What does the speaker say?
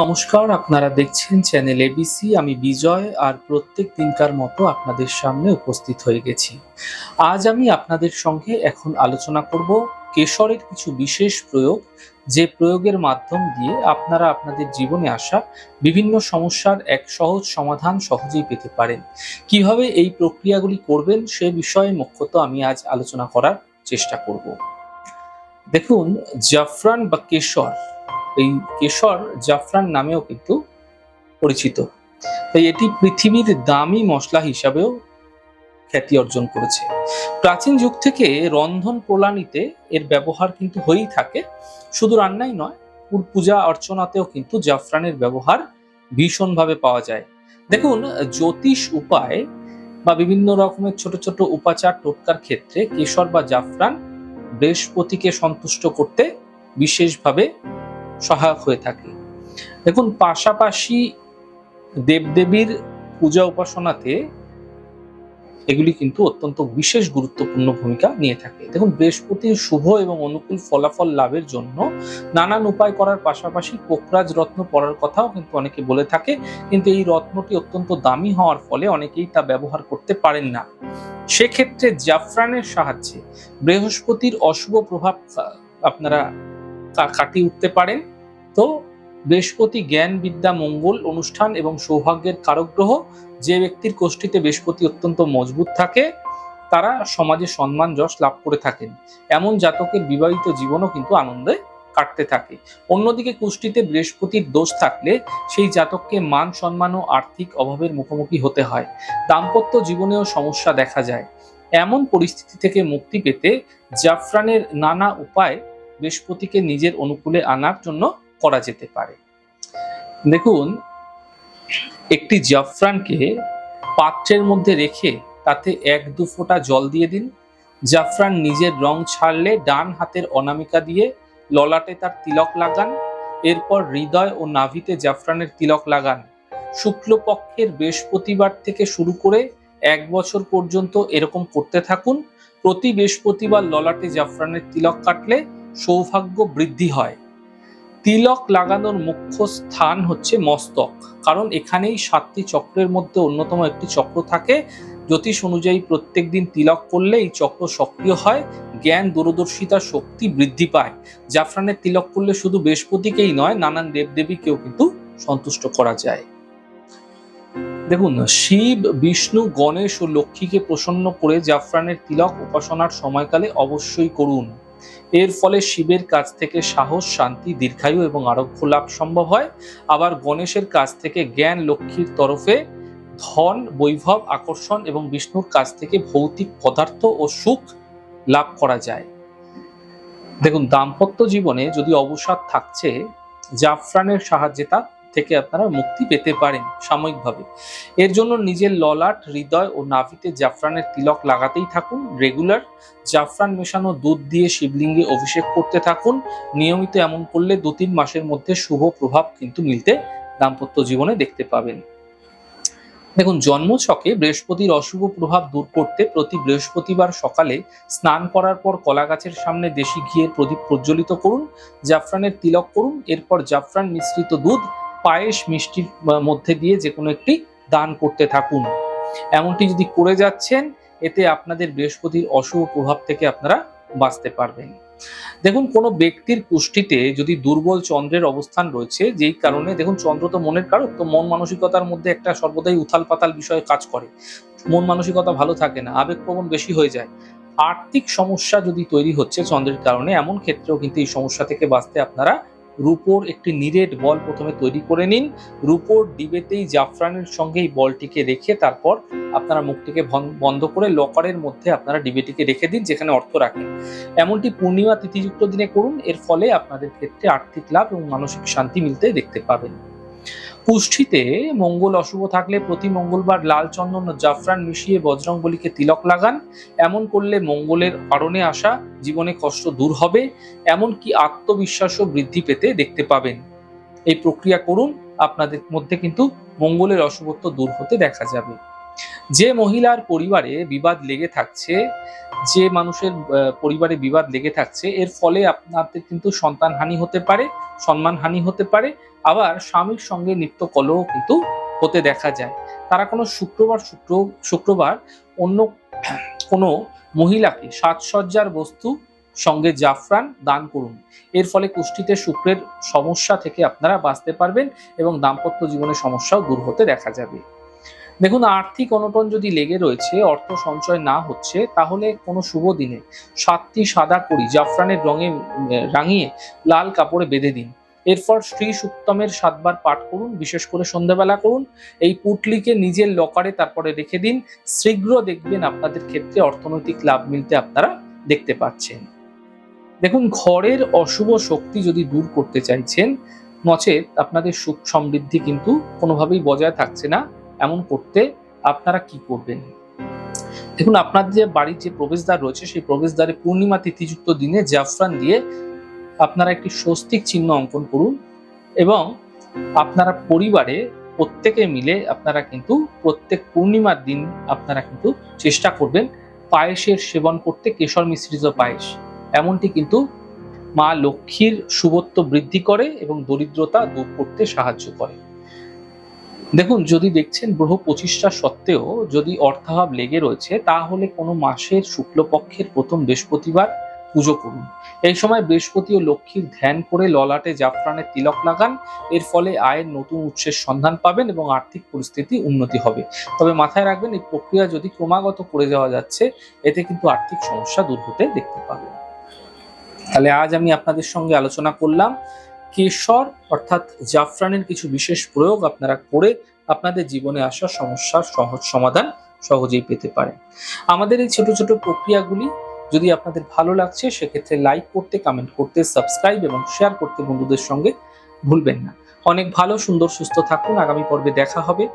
নমস্কার, আপনারা দেখছেন চ্যানেল এবিসি আমি বিজয় আর প্রত্যেক দিনকার মতো আপনাদের সামনে উপস্থিত হয়ে গেছি। আজ আমি আপনাদের সঙ্গে এখন আলোচনা করব কেশরের কিছু বিশেষ প্রয়োগ, যে প্রয়োগের মাধ্যম দিয়ে আপনারা আপনাদের জীবনে আসা বিভিন্ন সমস্যার এক সহজ সমাধান সহজেই পেতে পারেন। কীভাবে এই প্রক্রিয়াগুলি করবেন সে বিষয়ে মুখ্যত আমি আজ আলোচনা করার চেষ্টা করব। দেখুন, জাফরান বা কেশর এই কেশর জাফরান নামেও কিন্তু পরিচিত। তাই এটি পৃথিবীর দামি মশলা হিসাবেও খ্যাতি অর্জন করেছে। প্রাচীন যুগ থেকে রন্ধন প্রণালীতে এর ব্যবহার কিন্তু হয়েই থাকে। শুধু রান্নাই নয় পূজা অর্চনাতেও কিন্তু জাফরানের ব্যবহার ভীষণভাবে পাওয়া যায়। দেখুন, জ্যোতিষ উপায় বা বিভিন্ন রকমের ছোট ছোট উপাচার টোটকার ক্ষেত্রে কেশর বা জাফরান বৃহস্পতিকে সন্তুষ্ট করতে বিশেষভাবে সহায়ক হয়ে থাকে। দেখুন, পাশাপাশি দেবদেবীর পূজা উপাসনাতে এগুলি কিন্তু অত্যন্ত বিশেষ গুরুত্বপূর্ণ ভূমিকা নিয়ে থাকে। দেখুন বৃহস্পতির শুভ এবং অনুকূল ফলাফল লাভের জন্য নানান উপায় করার পাশাপাশি পোকরাজ রত্ন পড়ার কথাও কিন্তু অনেকে বলে থাকে। কিন্তু এই রত্নটি অত্যন্ত দামি হওয়ার ফলে অনেকেই তা ব্যবহার করতে পারেন না। সেক্ষেত্রে জাফরানের সাহায্যে বৃহস্পতির অশুভ প্রভাব আপনারা কাটিয়ে উঠতে পারেন। তো বৃহস্পতি জ্ঞান বিদ্যা মঙ্গল অনুষ্ঠান এবং সৌভাগ্যের কারক গ্রহ যে ব্যক্তির কোষ্ঠীতে বৃহস্পতি অত্যন্ত মজবুত থাকে, তারা সমাজে সম্মান, যশ লাভ করে থাকেন। এমন জাতকের বিবাহিত জীবনও কিন্তু আনন্দে কাটতে থাকে। অন্যদিকে কুষ্টিতে বৃহস্পতির দোষ থাকলে সেই জাতককে মান, সম্মান ও আর্থিক অভাবের মুখোমুখি হতে হয়। দাম্পত্য জীবনেও সমস্যা দেখা যায়। এমন পরিস্থিতি থেকে মুক্তি পেতে জাফরানের নানা উপায় বৃহস্পতিকে নিজের অনুকূলে আনার জন্য করা যেতে পারে। দেখুন, একটি জাফরানকে পাত্রের মধ্যে রেখে তাতে এক দু ফোঁটা জল দিয়ে দিন। জাফরান নিজের রং ছাড়লে ডান হাতের অনামিকা দিয়ে ললাটে তার তিলক লাগান। এরপর হৃদয় ও নাভিতে জাফরানের তিলক লাগান। শুক্লপক্ষের বৃহস্পতিবার থেকে শুরু করে এক বছর পর্যন্ত এরকম করতে থাকুন। প্রতি বৃহস্পতিবার ললাটে জাফরানের তিলক কাটলে সৌভাগ্য বৃদ্ধি হয়। তিলক লাগানোর মুখ্য স্থান হচ্ছে মস্তক। কারণ এখানেই সাতটি চক্রের মধ্যে অন্যতম একটি চক্র থাকে। জ্যোতিষ অনুযায়ী প্রত্যেক দিন তিলক করলে এই চক্র সক্রিয় হয়, জ্ঞান, দূরদর্শিতা, শক্তি বৃদ্ধি পায়। জাফরানের তিলক করলে শুধু বৃহস্পতিকেই নয়, নানান দেবদেবীকেও কিন্তু সন্তুষ্ট করা যায়। দেখুন, শিব, বিষ্ণু, গণেশ ও লক্ষ্মীকে প্রসন্ন করে জাফরানের তিলক উপাসনার সময়কালে অবশ্যই করুন। এর ফলে শিবের কাছ থেকে সাহস, শান্তি, দীর্ঘায়ু এবং আরোগ্য লাভ সম্ভব হয়। আবার গণেশের কাছ থেকে জ্ঞান, লক্ষ্মীর তরফে ধন, বৈভব, আকর্ষণ এবং বিষ্ণুর কাছ থেকে ভৌতিক পদার্থ ও সুখ লাভ করা যায়। দেখুন, দাম্পত্য জীবনে যদি অবসাদ থাকছে, জাফরানের সাহায্যে তা থেকে আপনারা মুক্তি পেতে পারেন সাময়িকভাবে। এর জন্য নিজের ললাট, হৃদয় ও নাভিতে জাফরানের তিলক লাগাতেই থাকুন রেগুলার। জাফরান মেশানো দুধ দিয়ে শিবলিঙ্গে অভিষেক করতে থাকুন। নিয়মিত এমন করলে দু তিন মাসের মধ্যে শুভ প্রভাব কিন্তু মিলতে দাম্পত্য জীবনে দেখতে পাবেন। দেখুন, জন্মছকে বৃহস্পতির অশুভ প্রভাব দূর করতে প্রতি বৃহস্পতিবার সকালে স্নান করার পর কলা গাছের সামনে দেশি ঘিয়ের প্রদীপ প্রজ্বলিত করুন, জাফরানের তিলক করুন, এরপর জাফরান মিশ্রিত দুধ পায়েস মিষ্টির মধ্যে দিয়ে যে কোনো একটি দান করতে থাকুন। এমনটি যদি করে যাচ্ছেন, এতে আপনাদের বৃহস্পতির অশুভ প্রভাব থেকে আপনারা বাঁচতে পারবেন। দেখুন, কোনো ব্যক্তির পুষ্টিতে যদি দুর্বল চন্দ্রের অবস্থান রয়েছে, যেই কারণে, দেখুন, চন্দ্র তো মনের কারক, তো মন মানসিকতার মধ্যে একটা সর্বদাই উথাল পাতাল বিষয়ে কাজ করে। মন মানসিকতা ভালো থাকে না, আবেগপ্রবণ বেশি হয়ে যায়। আর্থিক সমস্যা যদি তৈরি হচ্ছে চন্দ্রের কারণে, এমন ক্ষেত্রেও কিন্তু এই সমস্যা থেকে বাঁচতে আপনারা রূপোর একটি নিরেট বল প্রথমে তৈরি করে নিন। রুপোর ডিবেতেই জাফরানের সঙ্গে এই বলটিকে রেখে তারপর আপনারা মুখটিকে বন্ধ করে লকারের মধ্যে আপনারা ডিবেটিকে রেখে দিন, যেখানে অর্থ রাখেন। এমনটি পূর্ণিমা তিথিযুক্ত দিনে করুন, এর ফলে আপনাদের ক্ষেত্রে আর্থিক লাভ এবং মানসিক শান্তি মিলতে দেখতে পাবেন। কুষ্ঠিতে মঙ্গল অশুভ থাকলে প্রতি মঙ্গলবার লাল চন্দন ও জাফরান মিশিয়ে বজরংবলীকে তিলক লাগান। এমন করলে মঙ্গলের কারণে আসা জীবনে কষ্ট দূর হবে, এমনকি আত্মবিশ্বাসও বৃদ্ধি পেতে দেখতে পাবেন। এই প্রক্রিয়া করুন, আপনাদের মধ্যে কিন্তু মঙ্গলের অশুভত্ব দূর হতে দেখা যাবে। যে মহিলার পরিবারে বিবাদ লেগে থাকছে যে মানুষের পরিবারে বিবাদ লেগে থাকছে, এর ফলে আপনাদের কিন্তু সন্তানহানি হতে পারে, সম্মানহানি হতে পারে, আবার স্বামীর সঙ্গে নিত্য কলহ কিন্তু হতে দেখা যায়। তারা কোনো শুক্রবার, শুক্র, শুক্রবার অন্য কোনো মহিলাকে সাজসজ্জার বস্তু সঙ্গে জাফরান দান করুন। এর ফলে কুষ্টিতে শুক্রের সমস্যা থেকে আপনারা বাঁচতে পারবেন এবং দাম্পত্য জীবনের সমস্যাও দূর হতে দেখা যাবে। দেখুন, আর্থিক অনটন যদি লেগে রয়েছে, অর্থ সঞ্চয় না হচ্ছে, তাহলে কোনো শুভ দিনে সাতটি সাদা করি জাফরানের রঙে রাঙিয়ে লাল কাপড়ে বেঁধে দিন। এরপর শ্রী সুক্তমের সাতবার পাঠ করুন, বিশেষ করে সন্ধ্যাবেলা করুন। এই পুটলিকে নিজের লকারে তারপরে রেখে দিন। শীঘ্র দেখবেন আপনাদের ক্ষেত্রে অর্থনৈতিক লাভ মিলতে আপনারা দেখতে পাচ্ছেন। দেখুন, ঘরের অশুভ শক্তি যদি দূর করতে চাইছেন, নচেত আপনাদের সুখ সমৃদ্ধি কিন্তু কোনোভাবেই বজায় থাকছে না। এমন করতে আপনারা কি করবেন? দেখুন আপনাদের যে বাড়ির যে প্রবেশদ্বার রয়েছে, সেই প্রবেশদ্বারে পূর্ণিমা তিথিযুক্ত দিনে জাফরান দিয়ে আপনারা একটি স্বস্তিক চিহ্ন অঙ্কন করুন এবং আপনারা পরিবারে প্রত্যেকে মিলে আপনারা কিন্তু প্রত্যেক পূর্ণিমার দিন আপনারা কিন্তু চেষ্টা করবেন পায়েসের সেবন করতে, কেশর মিশ্রিত পায়েস। এমনটি কিন্তু মা লক্ষ্মীর শুভত্ব বৃদ্ধি করে এবং দরিদ্রতা দূর করতে সাহায্য করে। দেখুন, যদি দেখছেন গ্রহ প্রতিষ্ঠা সত্ত্বেও যদি অর্থাভাব লেগে রয়েছে, তাহলে কোনো মাসের শুক্লপক্ষের প্রথম বৃহস্পতিবার পুজো করুন। এই সময় বৃহস্পতি ও লক্ষ্মীর ধ্যান করে ললাটে জাফরানের তিলক লাগান। এর ফলে আয়ের নতুন উৎসের সন্ধান পাবেন এবং আর্থিক পরিস্থিতি উন্নতি হবে। তবে মাথায় রাখবেন, এই প্রক্রিয়া যদি ক্রমাগত করে যাওয়া যাচ্ছে, এতে কিন্তু আর্থিক সমস্যা দূর হতে দেখতে পাবেন। তাহলে আজ আমি আপনাদের সঙ্গে আলোচনা করলাম। কেশর, অর্থাৎ জাফরানের কিছু বিশেষ প্রয়োগ আপনারা করে আপনাদের জীবনে আসা সমস্যার সহজ সমাধান সহজেই পেতে পারেন। আমাদের এই ছোট ছোট প্রক্রিয়াগুলি যদি আপনাদের ভালো লাগছে, সেক্ষেত্রে লাইক করতে কমেন্ট করতে সাবস্ক্রাইব এবং শেয়ার করতে বন্ধুদের সঙ্গে ভুলবেন না। অনেক ভালো, সুন্দর, সুস্থ থাকুন। আগামী পর্বে দেখা হবে।